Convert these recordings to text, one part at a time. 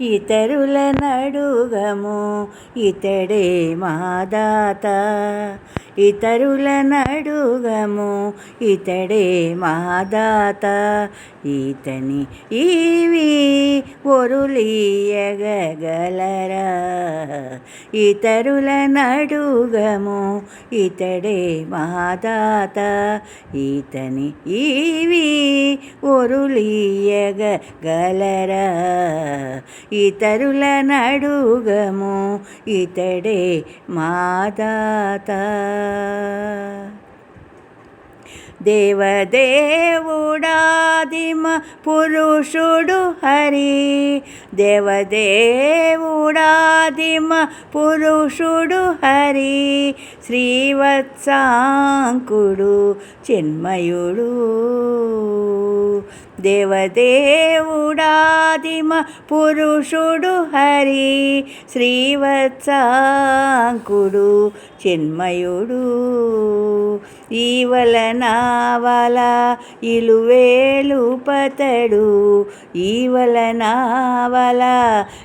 ఇతరుల నడుగము ఇతడే మాదాత. ఇతరుల నడుగము ఇతడే మాదాత. ఇతని ఈవి ఒరులీయగలరా ఇతరుల నడుగము ఇతడే మాదాత. ఇతని ఈవి ఒరులీయగలరా ఇతరుల నడుగము ఇతడే మాదాత. దేవదేవుడాదిమ పురుషుడు హరి. దేవదేవుడాదిమ పురుషుడు హరి. శ్రీవత్సాంకుడు చిన్మయుడు. దేవదేవుడాదిమ పురుషుడు హరి శ్రీవత్సాంకుడు చిన్మయుడు. ఈవల నావల ఇలువేలు పతడు. ఈవల నావల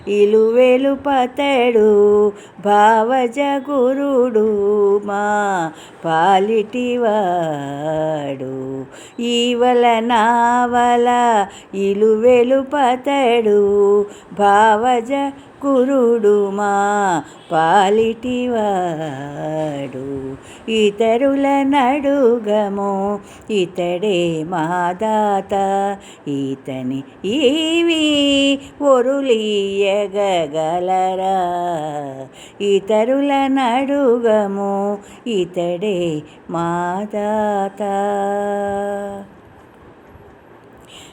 ఇలువేలు పతడు. భావజ గురుడు మా పాలిటివాడు. ఈవల నావల ఇలువెలు పతడు. భావజ కురుడుమా పాలిటివాడు. ఇతరుల నడుగము ఇతడే మాదాత. ఇతని ఈవి ఒరులీయగలరా ఇతరుల నడుగము ఇతడే మాదాత.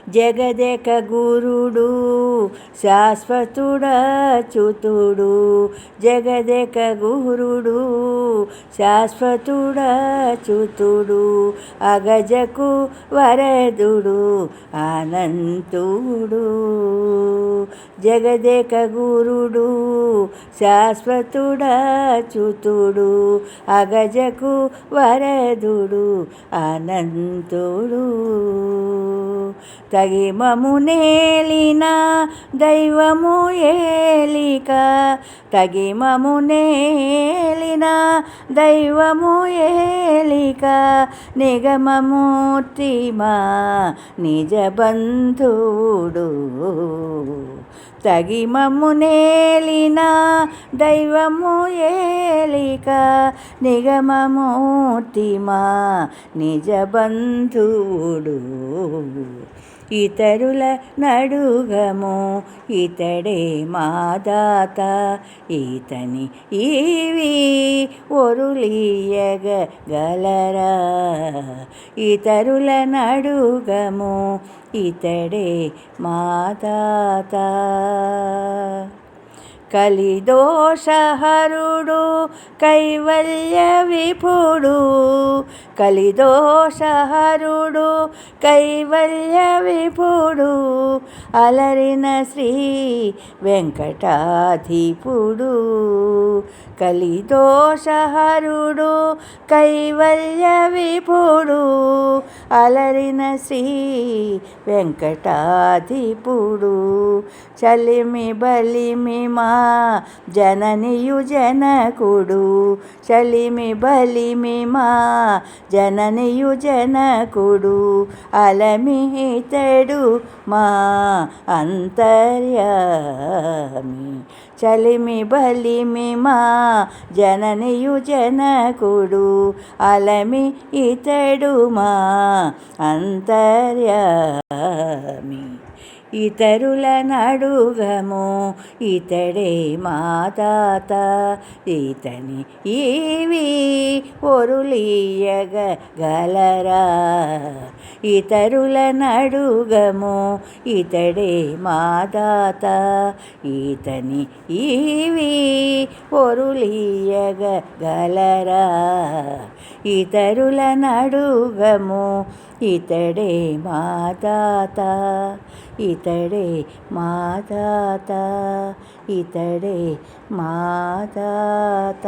జగదేక గురుడు శాశ్వతుడచుతుడు. జగదేక గురుడు శాశ్వతుడచుతుడు. అగజకు వరదుడు ఆనంతుడు జగదేక గురుడు శాశ్వతుడచుతుడు. అగజకు వరదుడు అనంతుడు. తగిమము నేలిన దైవము ఏలిక. తగిమము నేలిన దైవము ఏలిక. నిగమమూర్తిమా నిజ బంధువుడు. తగిమము నేలిన దైవము ఏలిక. నిగమమూర్తిమా నిజ బంధువుడు. ఇతరుల నడుగము ఇతడే మాదాత ఈతని ఈవి ఒరులీయగలరా? ఇతరుల నడుగము ఇతడే మాదాత కలిదోషహరుడు కైవల్య విపుడు కలిదోషహరుడు కైవల్య విపుడు అలరిన శ్రీ వెంకటాధిపుడు. కలిదోషహరుడు కైవల్య విపుడు అలరిన శ్రీ వెంకటాధిపుడు. చలిమి బలిమి మా జననియు జనకుడు. చలిమి బలిమి మా జననియు జనకుడు. అలమితడు మా అంతర్యామి. చలిమి బలిమి మా జననియు జనకుడు. అలమి ఇతడు మా అంతర్యామి. ఇతరుల నడుగము ఇతడే మాతాత ఇతని ఈవి ఒరులీయగలరా ఇతరుల నడుగము ఇతడే మాదాత ఇవి ఈవి ఒరులీయగలరా ఇతరుల నడుగము ఇతడే మాతాత ఇతడే మాతాత ఇతడే మాతాత